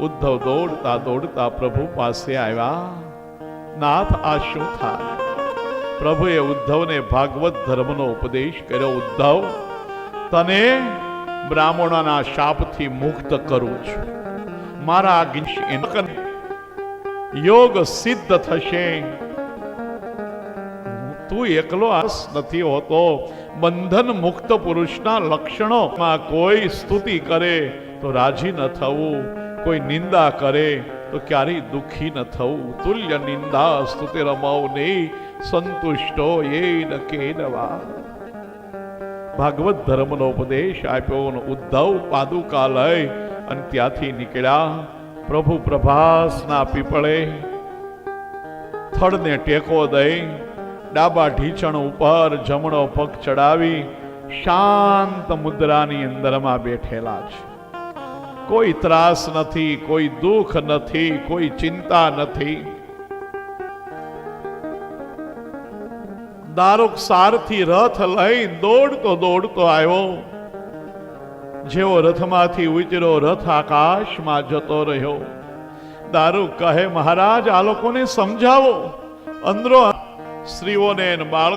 ઉદ્ધવ દોડતા દોડતા પ્રભુ પાસે આવ્યા. નાથ આ શું થાય. પ્રભુએ ઉદ્ધવને ભાગવત ધર્મનો ઉપદેશ કર્યો, ઉદ્ધવ, તને બ્રાહ્મણોના શાપથી મુક્ત કરું છું. મારા યોગ સિદ્ધ થશે. તું એકલો આસ નથી હોતો. બંધન મુક્ત પુરુષના લક્ષણોમાં કોઈ સ્તુતિ કરે તો રાજી ન થવું. કોઈ નિંદા કરે તો ક્યારેય દુઃખી ન થવું. તુલ્ય નિંદા સ્તુતિ રમવને સંતુષ્ટો એ ન કેનવા. ભાગવત ધર્મનો ઉપદેશ આપ્યો ઉદ્ધવ પાદુકા લઈ અને ત્યાંથી નીકળ્યા. પ્રભુ પ્રભાસના પીપળે થડને ટેકો દઈ, ડાબા ઢીચણ ઉપર જમણો પગ ચડાવી, શાંત મુદ્રાની અંદરમાં બેઠેલા છે. કોઈ ત્રાસ નથી, કોઈ દુઃખ નથી, કોઈ ચિંતા નથી. દારૂક સારથી રથ લઈ દોડતો દોડતો આવ્યો. જેવો રથમાંથી ઉતર્યો રથ આકાશમાં જતો રહ્યો. દારૂક કહે, મહારાજ, આ લોકોને સમજાવો. અંદરો સ્ત્રીઓને બાળકો